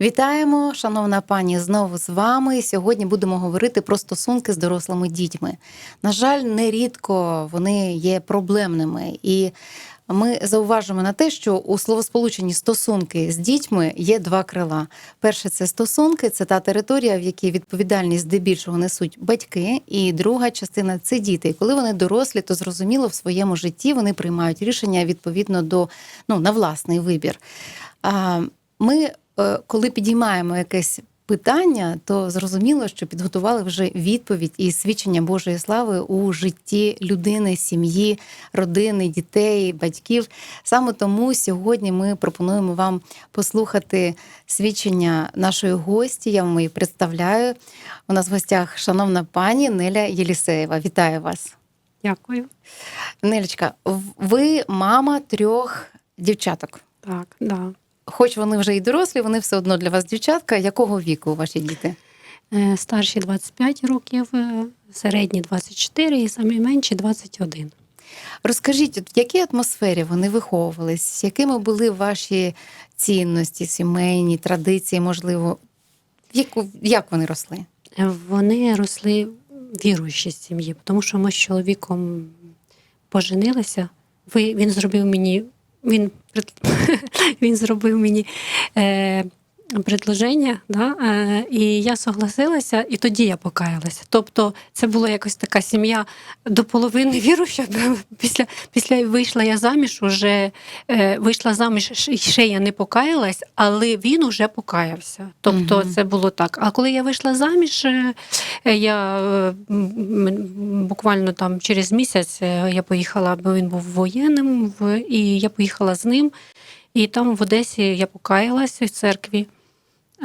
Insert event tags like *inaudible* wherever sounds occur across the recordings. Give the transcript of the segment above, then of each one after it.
Вітаємо, шановна пані, знову з вами. Сьогодні будемо говорити про стосунки з дорослими дітьми. На жаль, нерідко вони є проблемними, і ми зауважимо на те, що у словосполученні стосунки з дітьми є два крила. Перше це стосунки, це та територія, в якій відповідальність здебільшого несуть батьки, і друга частина це діти. І коли вони дорослі, то зрозуміло в своєму житті вони приймають рішення відповідно до ну на власний вибір. Ми коли підіймаємо якесь питання, то зрозуміло, що підготували вже відповідь і свідчення Божої слави у житті людини, сім'ї, родини, дітей, батьків. Саме тому сьогодні ми пропонуємо вам послухати свідчення нашої гості. Я вам її представляю. У нас в гостях шановна пані Неля Єлісеєва. Вітаю вас. Дякую. Нелечка, ви мама трьох дівчаток. Так, да. Хоч вони вже і дорослі, вони все одно для вас дівчатка. Якого віку ваші діти? Е, Старші 25 років, е, середні 24 і самі менші 21. Розкажіть, в якій атмосфері вони виховувались, якими були ваші цінності, сімейні, традиції, можливо, як вони росли? Е, Вони росли віруючі з сім'ї, тому що ми з чоловіком поженилися. Він зробив мені, він, *laughs* він зробив мені е, предложення, да, е, і я согласилася, і тоді я покаялася. Тобто це була якось така сім'я до половини віруюча. *laughs* Після, після вийшла я заміж, уже е, вийшла заміж, ще я не покаялась, але він уже покаявся. Тобто Мгм. це було так. А коли я вийшла заміж, е, я буквально там через місяць я поїхала, бо він був воєнним, і я поїхала з ним. І там в Одесі я покаялася в церкві.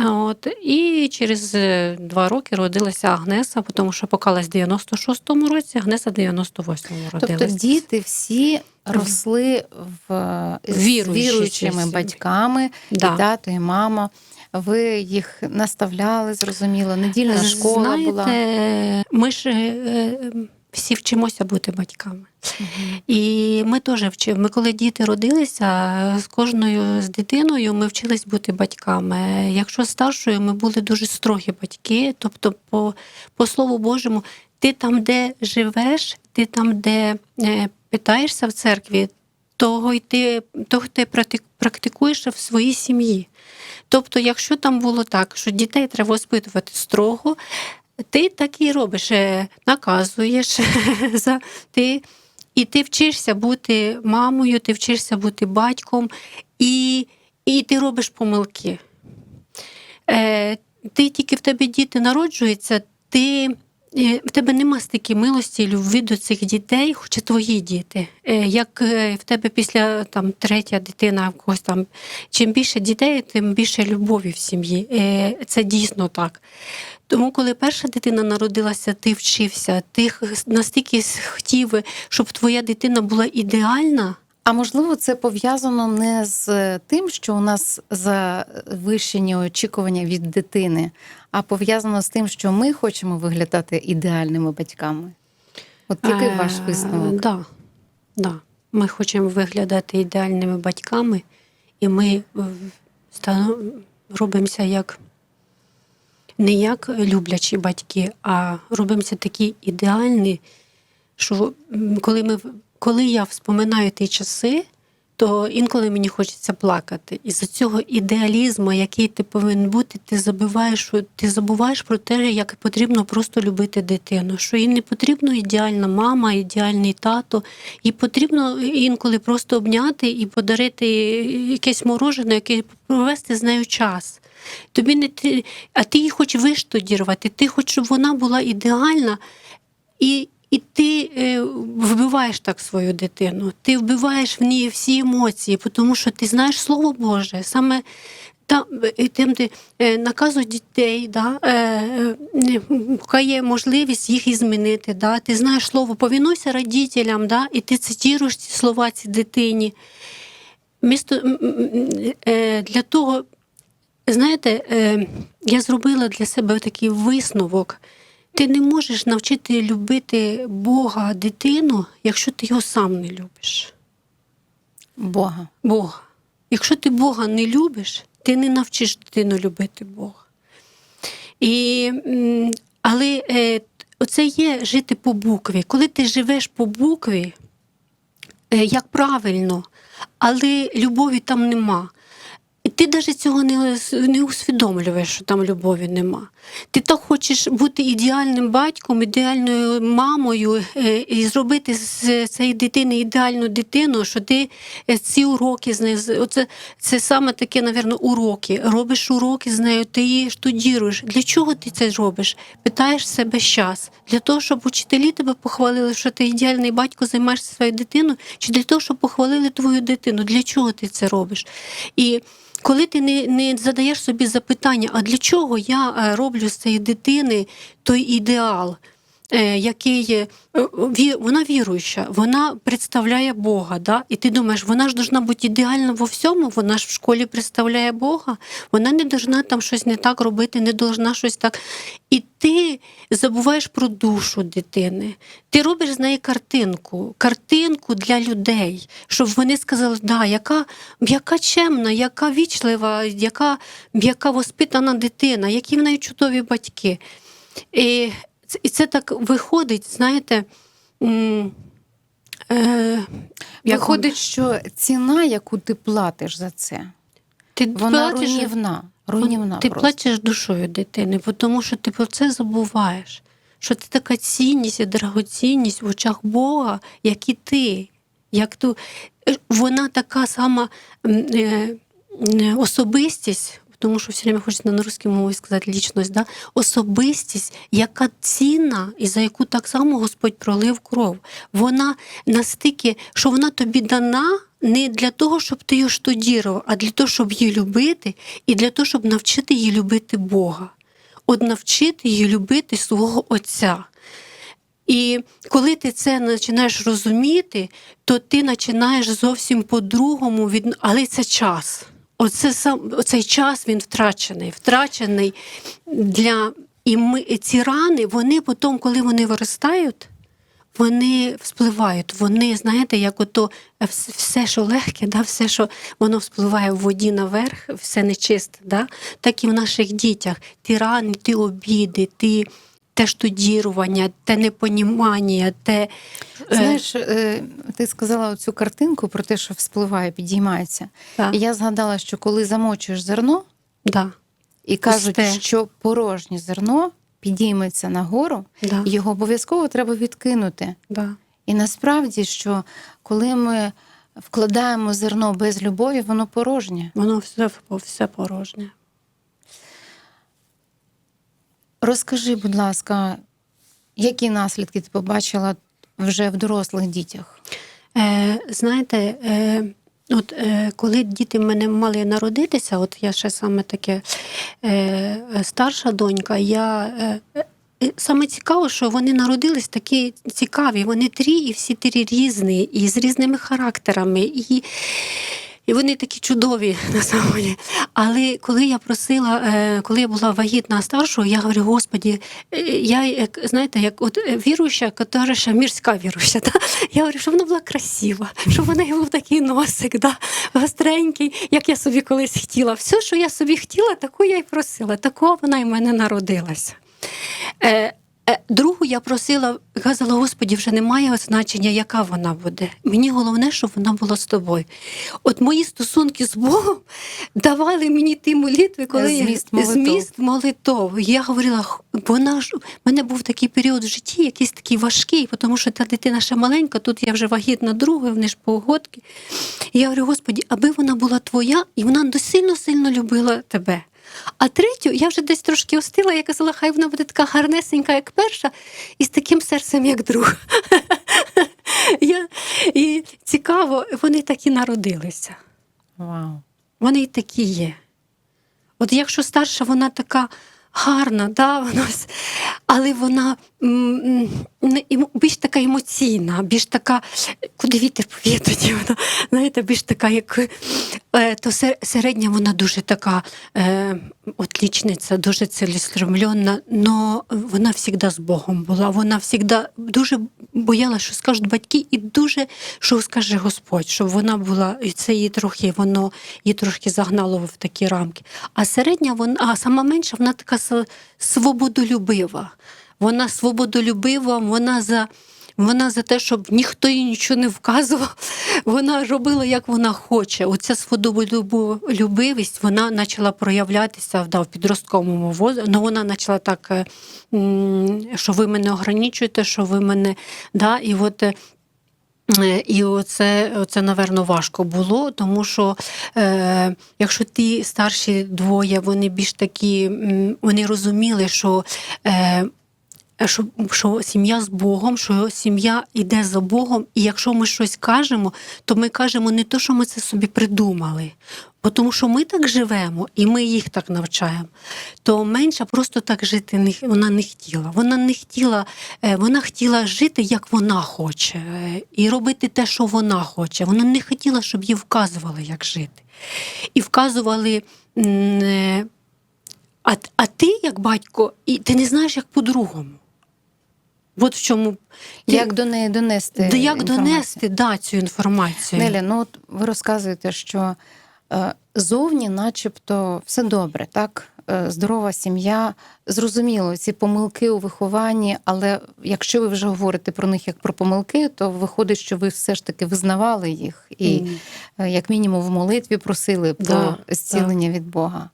От, і через е, два роки родилася Агнеса, тому що покалась в 96-му році, Агнеса в 98-му родилася. Тобто діти всі росли в з віруючими батьками, Да. і тато, і мама. Ви їх наставляли, зрозуміло, недільна школа Знаєте, була. Ми ж е, всі вчимося бути батьками. І ми теж вчимо. Ми коли діти родилися, з кожною з дитиною ми вчились бути батьками. Якщо старшою, ми були дуже строгі батьки. Тобто, по, по слову Божому, ти там, де живеш, ти там, де е, питаєшся в церкві, того й ти, того ти практик- практикуєш в своїй сім'ї. Тобто, якщо там було так, що дітей треба воспитувати строго, ти так і робиш, е, наказуєш *laughs* за ти. І ти вчишся бути мамою, ти вчишся бути батьком, і, і ти робиш помилки. Е, ти тільки в тебе діти народжуються, ти, в тебе нема стільки милості і любві до цих дітей, хоча твої діти. Е, як е, в тебе після там, третя дитина, в когось там, чим більше дітей, тим більше любові в сім'ї. Е, це дійсно так. Тому, коли перша дитина народилася, ти вчився, ти настільки хотів, щоб твоя дитина була ідеальна. А можливо, це пов'язано не з тим, що у нас завищені очікування від дитини, а пов'язано з тим, що ми хочемо виглядати ідеальними батьками. От який ваш Е, висновок? Да, да. Ми хочемо виглядати ідеальними батьками, і ми робимося як не як люблячі батьки, а робимося такі ідеальні, що коли, ми, коли я вспоминаю ті часи, то інколи мені хочеться плакати. І за цього ідеалізму, який ти повинен бути, ти забуваєш, ти забуваєш про те, як потрібно просто любити дитину. Що їй не потрібно ідеальна мама, ідеальний тато. Їй потрібно інколи просто обняти і подарити якесь морожене, яке провести з нею час. Тобі не ти, а ти її хочеш виштодірувати, ти хочеш, щоб вона була ідеальна. І, і ти е, вбиваєш так свою дитину, ти вбиваєш в ній всі емоції, тому що ти знаєш Слово Боже. Саме там, е, тим, де е, наказують дітей, да, поки є можливість їх і змінити. Да, ти знаєш слово, повінуйся родителям, да, і ти цитіруєш ці слова цій дитині. Місто, для того, знаєте, я зробила для себе такий висновок. Ти не можеш навчити любити Бога дитину, якщо ти його сам не любиш. Бога. Бога. Якщо ти Бога не любиш, ти не навчиш дитину любити Бога. І, але е, оце є жити по букві. Коли ти живеш по букві, е, як правильно, але любові там нема. Ти навіть цього не, не усвідомлюєш, що там любові нема. Ти так хочеш бути ідеальним батьком, ідеальною мамою е, і зробити з цієї дитини ідеальну дитину, що ти е, ці уроки з нею. Оце, це саме таке, напевно, уроки. Робиш уроки з нею, ти її штудіруєш. Для чого ти це робиш? Питаєш себе щас. Для того, щоб учителі тебе похвалили, що ти ідеальний батько займаєшся своєю дитиною, чи для того, щоб похвалили твою дитину? Для чого ти це робиш? І коли ти не, не задаєш собі запитання, а для чого я е, роблю з цієї дитини той ідеал, який є, е, вона віруюча, вона представляє Бога. Да? І ти думаєш, вона ж должна бути ідеальна во всьому, вона ж в школі представляє Бога, вона не должна там щось не так робити, не должна щось так. І ти забуваєш про душу дитини. Ти робиш з неї картинку, картинку для людей, щоб вони сказали, да, яка, яка чемна, яка вічлива, яка, яка воспитана дитина, які в неї чудові батьки. І, і це так виходить, знаєте. Е, як Виходить, що ціна, яку ти платиш за це, ти вона платиш- руйнівна. руйнівна Ти просто. плачеш душою дитини, тому що ти про це забуваєш. Що це така цінність і дорогоцінність в очах Бога, як і ти. Як ту, е, вона така сама е, особистість, тому що все время хочеться на русській мові сказати лічність, да? особистість, яка цінна і за яку так само Господь пролив кров. Вона настільки, що вона тобі дана не для того, щоб ти її штудірував, а для того, щоб її любити, і для того, щоб навчити її любити Бога. От навчити її любити свого Отця. І коли ти це починаєш розуміти, то ти починаєш зовсім по-другому від... але це час. Оце сам оцей час він втрачений, втрачений для і ми і ці рани, вони потім, коли вони виростають, вони вспливають. Вони, знаєте, як ото все, що легке, да, все, що воно вспливає в воді наверх, все нечисте, да, так і в наших дітях. Ті рани, ті обіди, ті те штудірування, те непонімання, те. е, Знаєш, е, ти сказала цю картинку про те, що вспливає, підіймається. да, І я згадала, що коли замочуєш зерно да, і кажуть, Пусте. що порожнє зерно підійметься нагору, да, його обов'язково треба відкинути. да. І насправді, що коли ми вкладаємо зерно без любові, воно порожнє. Воно все, все порожнє. Розкажи, будь ласка, які наслідки ти побачила вже в дорослих дітях? Е, знаєте, е, от е, коли діти в мене мали народитися, от я ще саме таке е, старша донька, я. Е, е, Саме цікаво, що вони народились такі цікаві. Вони трі, і всі три різні, і з різними характерами. І, і вони такі чудові *laughs* на самом. Але коли я просила, е, коли я була вагітна старшою, я говорю, Господі, е, я як знаєте, як от е, віруюча, яка мірська віруюча, да? я говорю, щоб вона була красива, щоб в неї був такий носик, да? гостренький, як я собі колись хотіла. Все, що я собі хотіла, таку я й просила. Такого вона й мене народилася. Е, Другу я просила, казала, Господі, вже немає значення, яка вона буде. Мені головне, щоб вона була з тобою. От мої стосунки з Богом давали мені ті молитви, коли я- Зміст молитов. зміст молитов. Я говорила, вона ж у мене був такий період в житті, якийсь такий важкий, тому що та дитина ще маленька, тут я вже вагітна другою, вони ж погодки. Я говорю, Господі, аби вона була твоя, і вона сильно-сильно любила тебе. А третю я вже десь трошки остила, я казала, хай вона буде така гарнесенька, як перша, і з таким серцем, як друга. *laughs* Я, і цікаво, вони так і народилися. Вау. Вони і такі є. От якщо старша, вона така гарна, да, вона, але вона м, більш така емоційна, більш така, куди вітер повіє тоді вона, знаєте, більш така, як е, то середня, вона дуже така е, отлічниця, дуже цілеспрямлена, але вона завжди з Богом була. Вона завжди дуже боялася, що скажуть батьки, і дуже що скаже Господь, щоб вона була, і це її трохи, воно її трошки загнало в такі рамки. А середня, вона, а сама менша, вона така свободолюбива. Вона свободолюбива, вона за. Вона за те, щоб ніхто їй нічого не вказував. *laughs* Вона робила, як вона хоче. Оця свободолюбивість, вона почала проявлятися да, в підростковому возі. Ну, вона почала так, е, що ви мене ограничуєте, що ви мене. Да, і от е, І оце, оце, напевно, важко було, тому що е, якщо ті старші двоє, вони більш такі, вони розуміли, що. Е, що, що сім'я з Богом, що сім'я йде за Богом, і якщо ми щось кажемо, то ми кажемо не то, що ми це собі придумали, бо тому що ми так живемо і ми їх так навчаємо. То менша просто так жити не, вона не хотіла. Вона не хотіла, е, вона хотіла жити, як вона хоче, е, і робити те, що вона хоче. Вона не хотіла, щоб їй вказували, як жити. І вказували. е, А, а ти, як батько, і ти не знаєш, як по-другому. От в чому Як до неї донести? Да, як інформацію? донести да, цю інформацію. Неля, ну от ви розказуєте, що е, зовні, начебто, все добре, так? Е, Здорова сім'я, зрозуміло, ці помилки у вихованні, але якщо ви вже говорите про них як про помилки, то виходить, що ви все ж таки визнавали їх і, е, як мінімум, в молитві просили про Да, зцілення від Бога.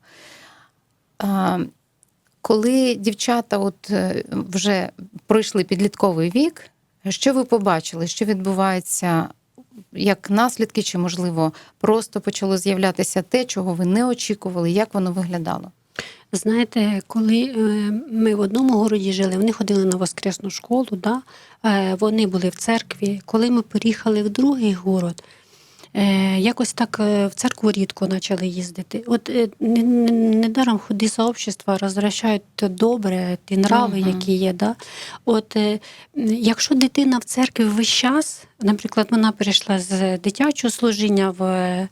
А, коли дівчата от е, вже пройшли підлітковий вік, що ви побачили, що відбувається як наслідки, чи, можливо, просто почало з'являтися те, чого ви не очікували, як воно виглядало? Знаєте, коли е, ми в одному городі жили, вони ходили на воскресну школу, да? е, вони були в церкві. Коли ми переїхали в другий город, якось так е, в церкву рідко почали їздити. От е, не- не- недаром ходи сообщества розвращають добре, ті нрави, які є. Да? От е, якщо дитина в церкві весь час, наприклад, вона перейшла з дитячого служіння в е,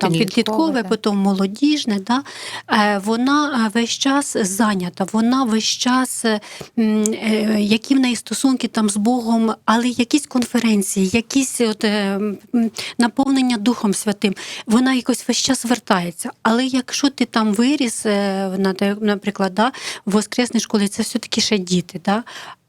там, Підліткове, потім молодіжне, да? е, вона е, весь час зайнята, вона весь час, е, які в неї стосунки там з Богом, але якісь конференції, якісь от, наповнення Духом Святим, вона якось весь час вертається. Але якщо ти там виріс, наприклад, да, в воскресній школі, це все-таки ще діти. Да?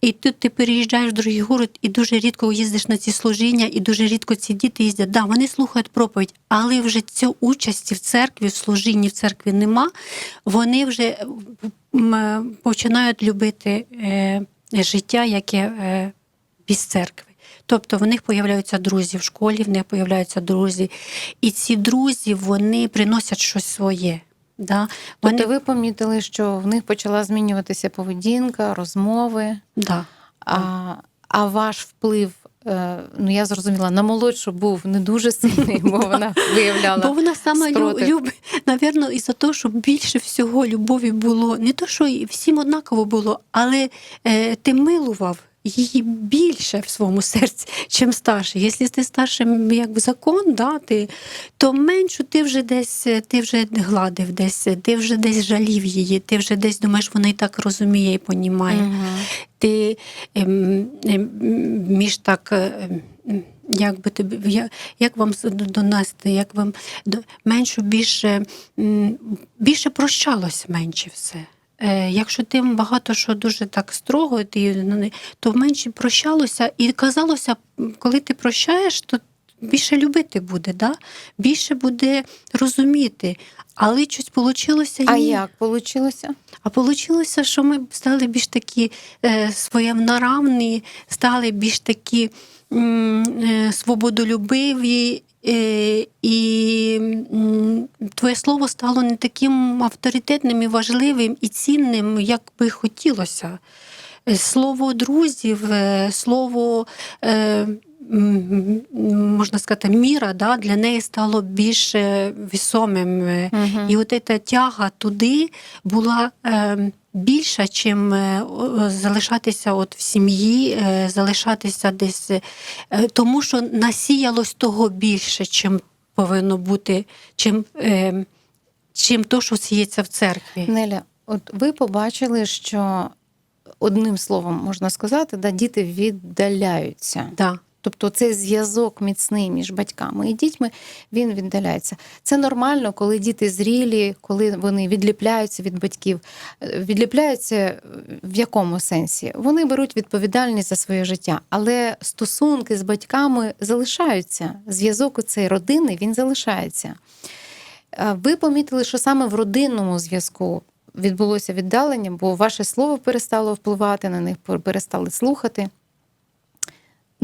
І тут ти переїжджаєш в другий город і дуже рідко їздиш на ці служіння, і дуже рідко ці діти їздять. Да, вони слухають проповідь, але вже цю участі в церкві, в служінні в церкві нема. Вони вже починають любити е, життя, яке е, без церкви. Тобто в них появляються друзі в школі, в них появляються друзі. І ці друзі вони приносять щось своє. Да? Вони, Тобто ви помітили, що в них почала змінюватися поведінка, розмови, да. а, а ваш вплив. е, Ну, я зрозуміла, на молодшу був не дуже сильний, бо *laughs* вона виявляла. Бо вона сама любить, напевно, із-за того, щоб більше всього любові було. Не то, що всім однаково було, але е, ти милував її більше в своєму серці, чим старший. Якщо ти старшим як закон, да, ти, то меншу ти вже десь е, ти вже гладив десь, ти вже десь жалів її, ти вже десь думаєш, вона і так розуміє і понімає Мгм. ти ем, ем, між так. ем, ем, Як би тобі я- як вам донести, як вам до менше більше більше прощалося менше все. Е, якщо ти багато що дуже так строго, ти, ну, то менше прощалося, і казалося, коли ти прощаєш, то більше любити буде, да? більше буде розуміти. Але щось вийшло А як вийшло? а получилося, що ми стали більш такі е, своєнаравні, стали більш такі е, свободолюбиві, і твоє слово стало не таким авторитетним і важливим і цінним, як би хотілося. Е, Слово друзів, е, слово. Можна сказати, міра да, для неї стало більш вісомим. Е, І от ця тяга туди була е, більша, чим е, залишатися от в сім'ї, е, залишатися десь, е, тому що насіялось того більше, чим повинно бути, чим, е, чим то, що сіється в церкві. Неля, от ви побачили, що одним словом можна сказати, да, діти віддаляються. Да. Тобто цей зв'язок міцний між батьками і дітьми він віддаляється. Це нормально, коли діти зрілі, коли вони відліпляються від батьків. Е, Відліпляються в якому сенсі? Вони беруть відповідальність за своє життя, але стосунки з батьками залишаються. Зв'язок у цей родини він залишається. Е, Ви помітили, що саме в родинному зв'язку відбулося віддалення, бо ваше слово перестало впливати на них, перестали слухати.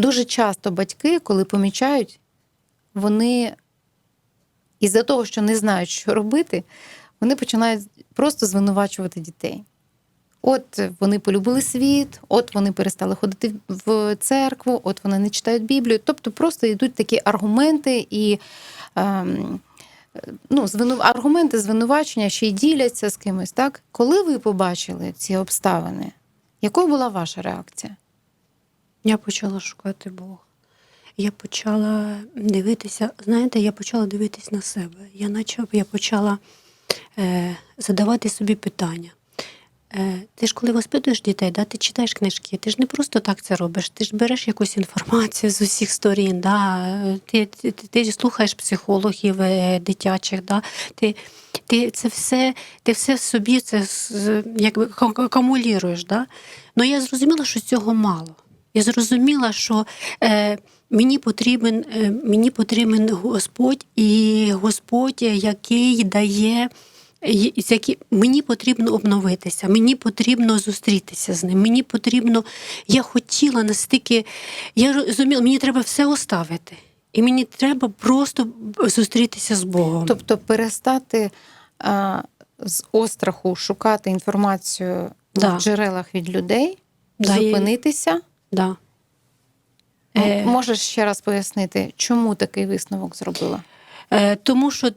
Дуже часто батьки, коли помічають, вони із-за того, що не знають, що робити, вони починають просто звинувачувати дітей. От вони полюбили світ, от вони перестали ходити в церкву, от вони не читають Біблію. Тобто просто йдуть такі аргументи і ем, ну, звину... аргументи звинувачення, ще й діляться з кимось. Так? Коли ви побачили ці обставини, якою була ваша реакція? Я почала шукати Бога. Я почала дивитися, знаєте, я почала дивитись на себе. Я наче я почала е, задавати собі питання. Е, ти ж коли воспитуєш дітей, да, ти читаєш книжки, ти ж не просто так це робиш, ти ж береш якусь інформацію з усіх сторін, да, ти, ти, ти, ти слухаєш психологів е, дитячих, да, ти, ти це все, ти все в собі це якби акумулюєш. Да? Ну я зрозуміла, що цього мало. Я зрозуміла, що е, мені потрібен, е, мені потрібен Господь і Господь, який дає. і- які- Мені потрібно обновитися, мені потрібно зустрітися з ним. Мені потрібно, я хотіла настільки, я розуміла, мені треба все оставити. І мені треба просто зустрітися з Богом. Тобто перестати а, з остраху шукати інформацію Да. в джерелах від людей, Да, зупинитися. Да. Е. Можеш ще раз пояснити, чому такий висновок зробила? Е, Тому що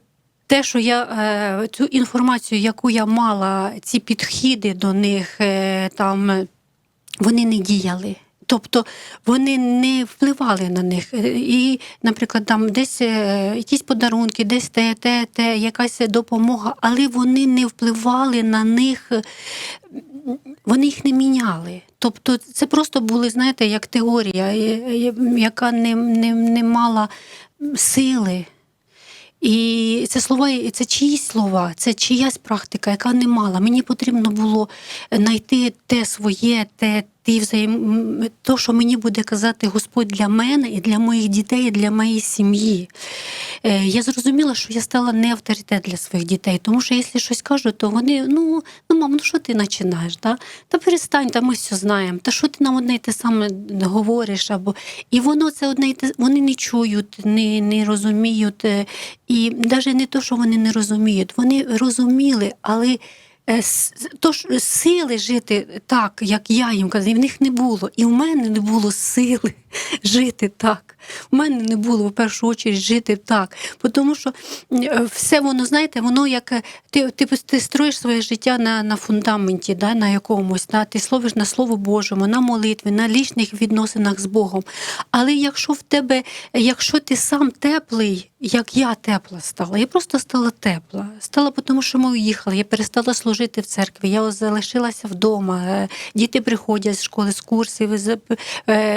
те, що я е, цю інформацію, яку я мала, ці підхіди до них е, там вони не діяли. Тобто вони не впливали на них. І, наприклад, там десь якісь подарунки, десь те, те, те, якась допомога, але вони не впливали на них, вони їх не міняли. Тобто це просто були, знаєте, як теорія, е, е, яка не, не, не мала сили. І це слова, це чиїсь слова, це чиясь практика, яка не мала. Мені потрібно було знайти те своє, те, ті взаєм... то, що мені буде казати Господь для мене і для моїх дітей, і для моєї сім'ї. Е, Я зрозуміла, що я стала не авторитет для своїх дітей, тому що якщо щось кажу, то вони, ну, ну мам, ну що ти починаєш? Да? Та перестань, та ми все знаємо. Та що ти нам одне й те саме говориш? Або... І воно це одне й те, вони не чують, не, не розуміють. е, І навіть не то, що вони не розуміють, вони розуміли, але е, с- то ж сили жити так, як я їм казав, в них не було. І в мене не було сили *laughs* жити так. У мене не було в першу чергу жити так. Тому що е, все воно, знаєте, воно як е, ти, ти, ти строїш своє життя на, на фундаменті, да, на якомусь, да, ти словиш на Слово Божому, на молитві, на лічних відносинах з Богом. Але якщо в тебе, якщо ти сам теплий, як я тепла стала, я просто стала тепла. Стала, тому що ми уїхали, я перестала служити в церкві, я залишилася вдома. е, Діти приходять з школи, з курсів,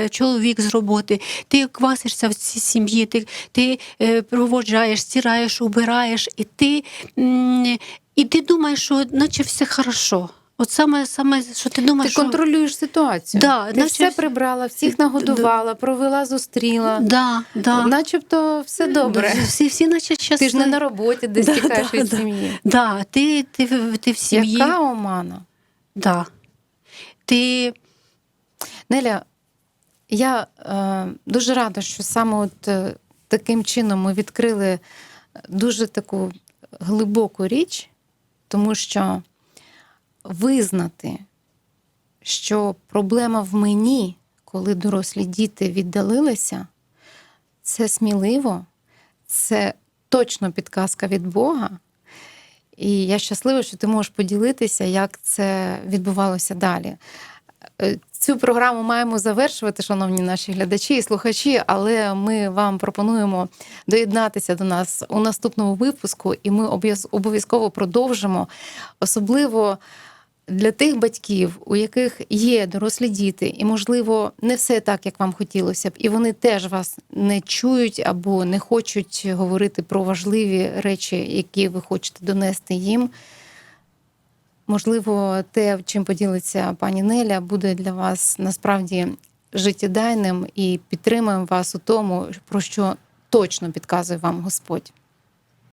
чоловік з роботи. Ти квасишся в цій сім'ї, ти, ти е, проводжаєш, стираєш, убираєш, і ти, і ти думаєш, що наче все хорошо. От саме, саме що ти думаєш, Ти що... контролюєш ситуацію. Да, ти наче все прибрала, всіх нагодувала, провела, зустріла. Да, да. Начебто все добре. Всі, всі наче щасливі. Ти ж не на роботі, десь Да, тікаєш да, від да. сім'ї. Да, ти, ти, ти в сім'ї. Яка омана? Да. Ти Неля, я е, дуже рада, що саме от е, таким чином ми відкрили дуже таку глибоку річ, тому що визнати, що проблема в мені, коли дорослі діти віддалилися, це сміливо, це точно підказка від Бога. І я щаслива, що ти можеш поділитися, як це відбувалося далі. Цю програму маємо завершувати, шановні наші глядачі і слухачі, але ми вам пропонуємо доєднатися до нас у наступному випуску, і ми обов'язково продовжимо, особливо для тих батьків, у яких є дорослі діти, і, можливо, не все так, як вам хотілося б, і вони теж вас не чують або не хочуть говорити про важливі речі, які ви хочете донести їм. Можливо, те, чим поділиться пані Неля, буде для вас насправді життєдайним і підтримуємо вас у тому, про що точно підказує вам Господь.